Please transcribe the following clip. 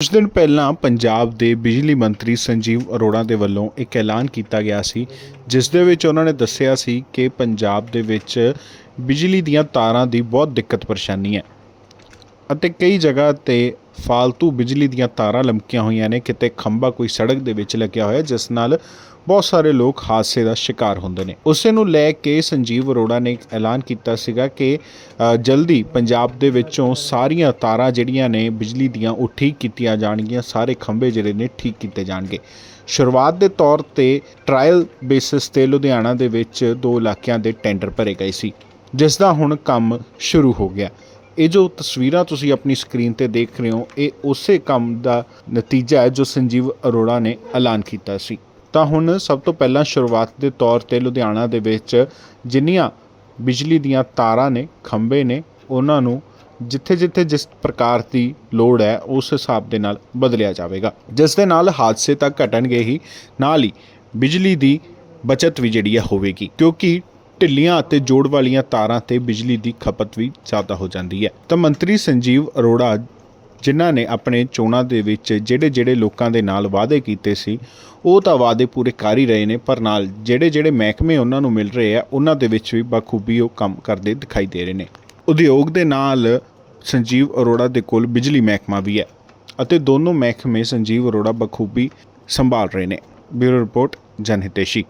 ਕੁਝ ਦਿਨ ਪਹਿਲਾਂ ਪੰਜਾਬ ਦੇ ਬਿਜਲੀ ਮੰਤਰੀ ਸੰਜੀਵ ਅਰੋੜਾ ਦੇ ਵੱਲੋਂ ਇੱਕ ਐਲਾਨ ਕੀਤਾ ਗਿਆ ਸੀ, ਜਿਸ ਦੇ ਵਿੱਚ ਉਹਨਾਂ ਨੇ ਦੱਸਿਆ ਸੀ ਕਿ ਪੰਜਾਬ ਦੇ ਵਿੱਚ ਬਿਜਲੀ ਦੀਆਂ ਤਾਰਾਂ ਦੀ ਬਹੁਤ ਦਿੱਕਤ ਪਰੇਸ਼ਾਨੀ ਹੈ। ਅਤੇ ਕਈ ਜਗ੍ਹਾ ਤੇ ਫਾਲਤੂ ਬਿਜਲੀ ਦੀਆਂ ਤਾਰਾਂ ਲਮਕੀਆਂ ਹੋਈਆਂ ਨੇ। ਕਿਤੇ ਖੰਭਾ ਕੋਈ ਸੜਕ ਦੇ ਵਿੱਚ ਲੱਗਿਆ ਹੋਇਆ, ਜਿਸ ਨਾਲ ਬਹੁਤ ਸਾਰੇ ਲੋਕ ਹਾਦਸੇ ਦਾ ਸ਼ਿਕਾਰ ਹੁੰਦੇ ਨੇ। ਉਸੇ ਨੂੰ ਲੈ ਕੇ ਸੰਜੀਵ ਅਰੋੜਾ ਨੇ ਇੱਕ ਐਲਾਨ ਕੀਤਾ ਸੀਗਾ ਕਿ ਜਲਦੀ ਪੰਜਾਬ ਦੇ ਵਿੱਚੋਂ ਸਾਰੀਆਂ ਤਾਰਾਂ ਜਿਹੜੀਆਂ ਨੇ, ਬਿਜਲੀ ਦੀਆਂ ਉਹ ਠੀਕ ਕੀਤੀਆਂ ਜਾਣਗੀਆਂ। ਸਾਰੇ ਖੰਭੇ ਜਿਹੜੇ ਨੇ, ਠੀਕ ਕੀਤੇ ਜਾਣਗੇ। ਸ਼ੁਰੂਆਤ ਦੇ ਤੌਰ ਤੇ ਟ੍ਰਾਇਲ ਬੇਸਿਸ ਤੇ ਲੁਧਿਆਣਾ ਦੇ ਵਿੱਚ ਦੋ ਇਲਾਕਿਆਂ ਦੇ ਟੈਂਡਰ ਭਰੇ ਗਏ ਸੀ, ਜਿਸ ਦਾ ਹੁਣ ਕੰਮ ਸ਼ੁਰੂ ਹੋ ਗਿਆ। ਇਹ ਜੋ ਤਸਵੀਰਾਂ ਤੁਸੀਂ ਆਪਣੀ ਸਕਰੀਨ ਤੇ ਦੇਖ ਰਹੇ ਹੋ, ਇਹ ਉਸੇ ਕੰਮ ਦਾ ਨਤੀਜਾ ਹੈ ਜੋ ਸੰਜੀਵ ਅਰੋੜਾ ਨੇ ਐਲਾਨ ਕੀਤਾ ਸੀ। ਤਾਂ ਹੁਣ ਸਭ ਤੋਂ ਪਹਿਲਾਂ ਸ਼ੁਰੂਆਤ ਦੇ ਤੌਰ ਤੇ ਲੁਧਿਆਣਾ ਦੇ ਵਿੱਚ ਜਿੰਨੀਆਂ ਬਿਜਲੀ ਦੀਆਂ ਤਾਰਾਂ ਨੇ, ਖੰਭੇ ਨੇ, ਉਹਨਾਂ ਨੂੰ ਜਿੱਥੇ-ਜਿੱਥੇ ਜਿਸ ਪ੍ਰਕਾਰ ਦੀ ਲੋੜ ਹੈ, ਉਸ ਹਿਸਾਬ ਦੇ ਨਾਲ ਬਦਲਿਆ ਜਾਵੇਗਾ। ਜਿਸ ਦੇ ਨਾਲ ਹਾਦਸੇ ਤਾਂ ਘਟਣਗੇ ਹੀ, ਨਾਲ ਹੀ ਬਿਜਲੀ ਦੀ ਬਚਤ ਵੀ ਜਿਹੜੀ ਹੈ ਹੋਵੇਗੀ। ਕਿਉਂਕਿ ਢਿੱਲੀਆਂ ਅਤੇ ਜੋੜ ਵਾਲੀਆਂ ਤਾਰਾਂ ਤੇ ਬਿਜਲੀ ਦੀ ਖਪਤ ਵੀ ਜ਼ਿਆਦਾ ਹੋ ਜਾਂਦੀ ਹੈ। ਤਾਂ ਮੰਤਰੀ ਸੰਜੀਵ ਅਰੋੜਾ, ਜਿਨ੍ਹਾਂ ਨੇ ਆਪਣੇ ਚੋਣਾਂ ਦੇ ਵਿੱਚ ਜਿਹੜੇ ਜਿਹੜੇ ਲੋਕਾਂ ਦੇ ਨਾਲ ਵਾਅਦੇ ਕੀਤੇ ਸੀ, ਉਹ ਤਾਂ ਵਾਅਦੇ ਪੂਰੇ ਕਰ ਹੀ ਰਹੇ ਨੇ, ਪਰ ਨਾਲ ਜਿਹੜੇ ਜਿਹੜੇ ਮਹਿਕਮੇ ਉਹਨਾਂ ਨੂੰ ਮਿਲ ਰਹੇ ਆ, ਉਹਨਾਂ ਦੇ ਵਿੱਚ ਵੀ ਬਖੂਬੀ ਉਹ ਕੰਮ ਕਰਦੇ ਦਿਖਾਈ ਦੇ ਰਹੇ ਨੇ। ਉਦਯੋਗ ਦੇ ਨਾਲ ਸੰਜੀਵ ਅਰੋੜਾ ਦੇ ਕੋਲ ਬਿਜਲੀ ਮਹਿਕਮਾ ਵੀ ਹੈ ਅਤੇ ਦੋਨੋਂ ਮਹਿਕਮੇ ਸੰਜੀਵ ਅਰੋੜਾ ਬਖੂਬੀ ਸੰਭਾਲ ਰਹੇ ਨੇ। Bureau report, Janhiteshi.